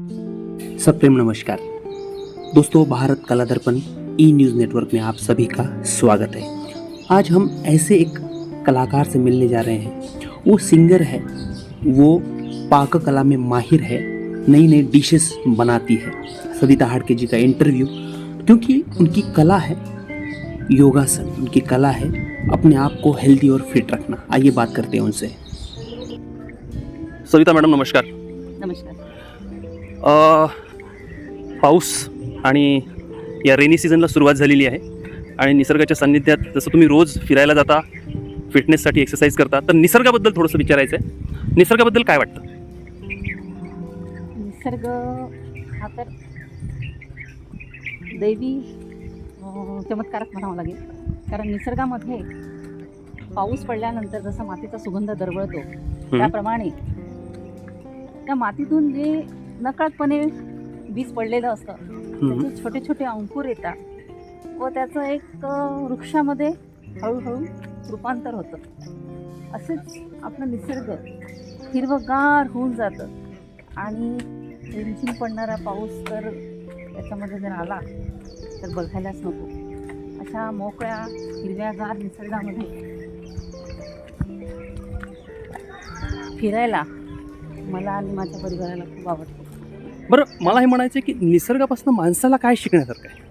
सप्रेम नमस्कार। दोस्तों, भारत कला दर्पण ई न्यूज़ नेटवर्क में आप सभी का स्वागत है। आज हम ऐसे एक कलाकार से मिलने जा रहे हैं। वो सिंगर है, वो पाक कला में माहिर है नई नई डिशेस बनाती है। सविता हाडके जी का इंटरव्यू क्योंकि उनकी कला है, योगासन, उनकी कला है, अपने आप को हेल्दी और फिट रखना। आइए बात करते हैं उनसे। सविता मैडम, नमस्कार। नमस्कार। पाऊस आणि या रेनी सीझनला सुरुवात झालेली आहे. आणि निसर्गाच्या सान्निध्यात जसं तुम्ही रोज फिरायला जाता फिटनेससाठी एक्सरसाइज करता तर निसर्गाबद्दल थोडंसं विचारायचं आहे निसर्गाबद्दल काय वाटतं? निसर्ग हा तर दैवी चमत्कारच म्हणावा लागेल. कारण निसर्गामध्ये पाऊस पडल्यानंतर जसा मातीचा सुगंध दरवळतो त्याप्रमाणे त्या मातीतून जे नकळतपणे बीज पडलेलं असतं. त्याचे छोटे छोटे अंकुर येतात. व त्याचं एक वृक्षामध्ये हळूहळू रूपांतर होतं. असेच आपलं निसर्ग हिरवगार होऊन जातं. आणि रिमझिम पडणारा पाऊस तर त्याच्यामध्ये जर आला तर बघायलाच नको. अशा मोकळ्या हिरव्यागार निसर्गामध्ये फिरायला मला आणि माझ्या परिवाराला खूप आवडतं. बरं मला हे म्हणायचं आहे की निसर्गापासून माणसाला काय शिकण्यासारखं आहे?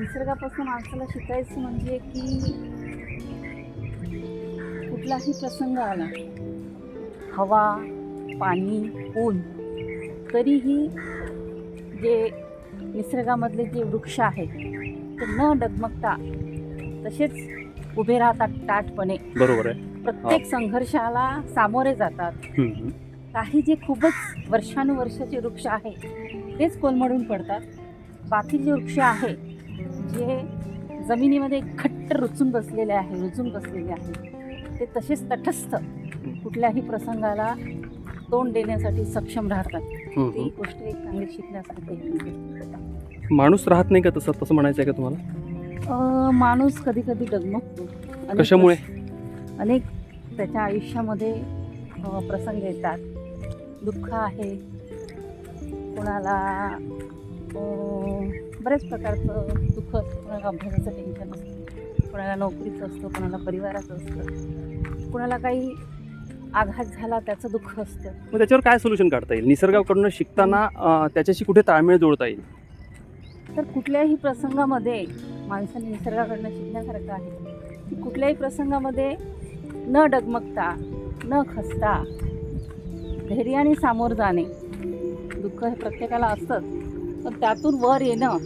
निसर्गापासून माणसाला शिकायचं म्हणजे की कुठलाही प्रसंग आला हवा पाणी ऊन तरीही जे निसर्गामधले जे वृक्ष आहेत ते न डगमगता तसेच उभे राहतात ताटपणे बरोबर आहे. प्रत्येक संघर्षाला सामोरे जातात. काही जे खूपच वर्षानुवर्षाचे वृक्ष आहेत तेच कोलमडून पडतात बाकी जे वृक्ष आहे जे जमिनीमध्ये घट्ट रुचून बसलेले आहे रुजून बसलेले आहे ते तसेच तटस्थ कुठल्याही प्रसंगाला तोंड देण्यासाठी सक्षम राहतात ती. गोष्ट एक चांगली शिकण्यासारखी आहे. माणूस राहत नाही का तसं तसं म्हणायचं आहे का तुम्हाला माणूस कधी कधी डगमगतो कशामुळे? अनेक त्याच्या आयुष्यामध्ये प्रसंग येतात दुःख आहे. कोणाला बऱ्याच प्रकारचं दुःख असतं. कोणाला अभ्यासाचं टेन्शन असतं. कोणाला नोकरीचं असतं. कोणाला परिवाराचं असतं. कोणाला काही आघात झाला त्याचं दुःख असतं. मग त्याच्यावर काय सोल्युशन काढता येईल? निसर्गाकडून शिकताना त्याच्याशी कुठे ताळमेळ जोडता येईल? तर कुठल्याही प्रसंगामध्ये माणसाने निसर्गाकडनं शिकण्यासारखं आहे. की कुठल्याही प्रसंगामध्ये न डगमगता न खचता धैर्याने सामोर जाणे. दुःख हे प्रत्येकाला असतंच पण त्यातून वर येणं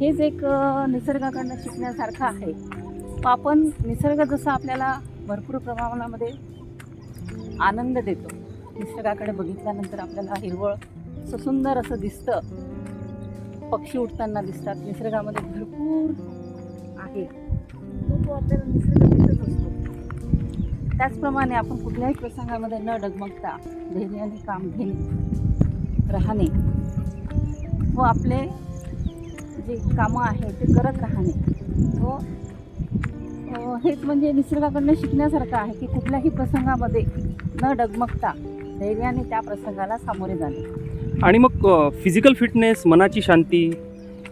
हेच एक निसर्गाकडनं शिकण्यासारखं आहे. आपण निसर्ग जसं आपल्याला भरपूर प्रमाणामध्ये आनंद देतो. निसर्गाकडे बघितल्यानंतर आपल्याला हिरवळ असं सुंदर असं दिसतं. पक्षी उठताना दिसतात. निसर्गामध्ये भरपूर आहे. तो तो आपल्याला निसर्ग देतच असतो त्याचप्रमाणे आपण कुठल्याही प्रसंगामध्ये न डगमगता धैर्याने काम घेणे राहणे व आपले जे कामं आहे ते करत राहणे व हेच म्हणजे निसर्गाकडनं शिकण्यासारखं आहे की कुठल्याही प्रसंगामध्ये न डगमगता धैर्याने त्या प्रसंगाला सामोरे जाणे. आणि मग फिजिकल फिटनेस मनाची शांती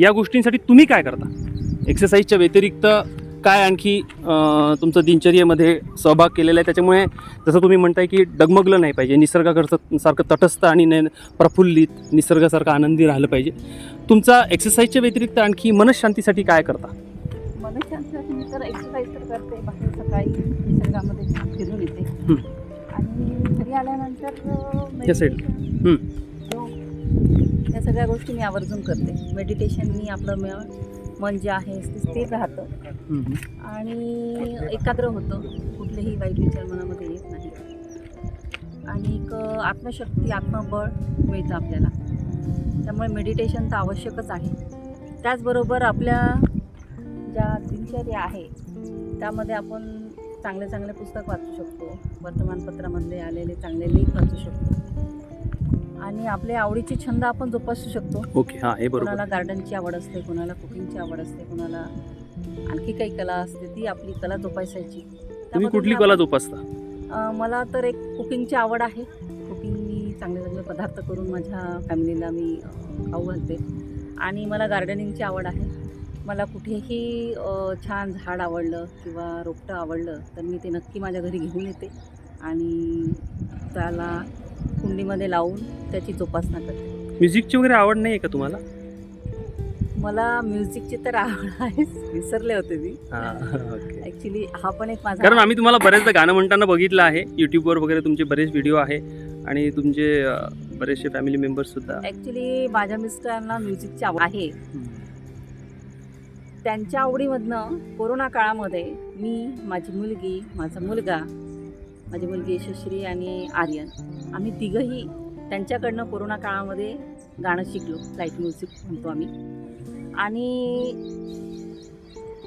या गोष्टींसाठी तुम्ही काय करता? एक्सरसाइजच्या व्यतिरिक्त काय आणखी तुमचं दिनचर्येमध्ये सहभाग केलेला आहे? त्याच्यामुळे जसं तुम्ही म्हणताय की डगमगलं नाही पाहिजे. निसर्गाकडचं सारखं तटस्थ आणि ने सप्रफुल्लित निसर्गासारखं आनंदी राहिलं पाहिजे. तुमचा एक्सरसाइजच्या व्यतिरिक्त आणखी मनशांतीसाठी काय करता? मनशांतीसाठी मी तर एक्सरसाइज तर करते. बाहेर सकाळी निसर्गामध्ये फिरून येते. आणि घरी आल्यानंतर या side. या सगळ्या गोष्टी मी आवर्जून करते. मेडिटेशननी आपलं म- मन जे आहे ते स्थिर राहतं. आणि एकाग्र होतं. कुठलेही वाईट विचार मनामध्ये येत नाही. आणि एक आत्मशक्ती आत्मबळ मिळतं आपल्याला. त्यामुळे मेडिटेशन तर आवश्यकच आहे. त्याचबरोबर आपल्या ज्या दिनचर्या आहे त्यामध्ये आपण चांगले चांगले पुस्तक वाचू शकतो. वर्तमानपत्रामधले आलेले चांगले लेख वाचू शकतो. आणि आपले आवडीचे छंद आपण जोपासू शकतो. ओके हां हे बरोबर. कोणाला गार्डनची आवड असते कोणाला कुकिंगची आवड असते कोणाला आणखी काही कला असते ती आपली कला जोपासायची. तुम्ही कुठली कला जोपासता? अं, मला तर एक कुकिंगची आवड आहे. कुकिंग मी चांगले चांगले पदार्थ करून माझ्या फॅमिलीला मी अ, खाऊ घालते. आणि मला गार्डनिंगची आवड आहे. मला कुठेही अ, छान झाड आवडलं किंवा रोपटं आवडलं तर मी ते नक्की माझ्या घरी घेऊन येते. आणि त्याला कुंडीमध्ये लावून त्याची जोपासना करते. म्युझिकची वगैरे आवड नाही आहे का तुम्हाला? मला म्युझिकची तर आवड आहे विसरले होते मी. ओके. ॲक्च्युली हा पण एक माझा कारण आम्ही तुम्हाला बरेचदा गाणं म्हणताना बघितलं आहे. यूट्यूबवर वगैरे तुमचे बरेच व्हिडिओ आहे आणि तुमचे अं, बरेचसे फॅमिली मेंबर्स सुद्धा. ॲक्च्युली माझ्या मिस्टरांना म्युझिकची आवड आहे. त्यांच्या आवडीमधनं कोरोना काळामध्ये मी माझी मुलगी माझा मुलगा माझी मुलगी यशस्वी आणि आर्यन. आम्ही तिघंही त्यांच्याकडनं कोरोना काळामध्ये गाणं शिकलो. लाइट म्युझिक म्हणतो आम्ही. आणि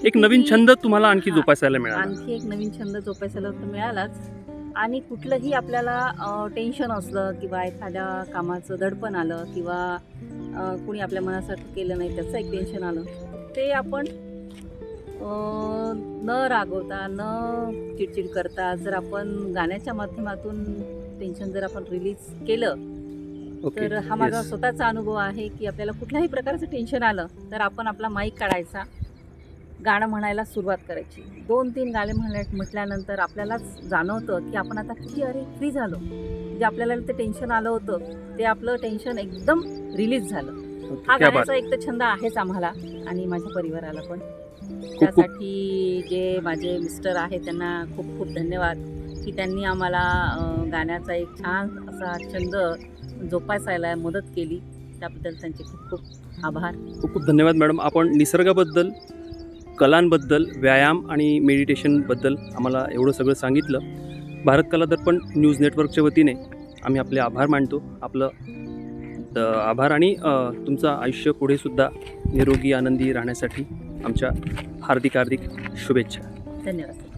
एक नवीन छंद तुम्हाला आणखी जोपासायला मिळाला. आणखी एक नवीन छंद जोपासायला तर मिळालाच. आणि कुठलंही आपल्याला टेन्शन असलं किंवा एखाद्या कामाचं दडपण आलं किंवा कुणी आपल्या मनासारखं केलं नाही त्याचं एक टेन्शन आलं ते आपण न रागवता न चिडचिड करता जर आपण गाण्याच्या माध्यमातून टेन्शन जर आपण रिलीज केलं ओके तर हा माझा Yes. स्वतःचा अनुभव आहे की आपल्याला कुठल्याही प्रकारचं टेन्शन आलं तर आपण आपला माईक काढायचा गाणं म्हणायला सुरुवात करायची दोन तीन गाणे म्हणल्या म्हटल्यानंतर आपल्यालाच जाणवतं की आपण आता किती अरे फ्री झालो जे आपल्याला ते टेन्शन आलं होतं ते आपलं टेन्शन एकदम रिलीज झालं हा. गाण्याचा एक तर छंद आहेच आम्हाला आणि माझ्या परिवाराला पण त्यासाठी जे माझे मिस्टर आहेत त्यांना खूप खूप धन्यवाद की त्यांनी आम्हाला गाण्याचा एक छान असा छंद जोपासायला मदत केली. त्याबद्दल त्यांचे खूप खूप आभार. खूप खूप धन्यवाद मॅडम. आपण निसर्गाबद्दल कलांबद्दल व्यायाम आणि मेडिटेशनबद्दल आम्हाला एवढं सगळं सांगितलं. भारत कला दर्पण न्यूज नेटवर्कच्या वतीने आम्ही आपले आभार मानतो. आपलं आभार आणि तुमचं आयुष्य पुढेसुद्धा निरोगी आनंदी राहण्यासाठी. आमच्या हार्दिक हार्दिक शुभेच्छा. धन्यवाद.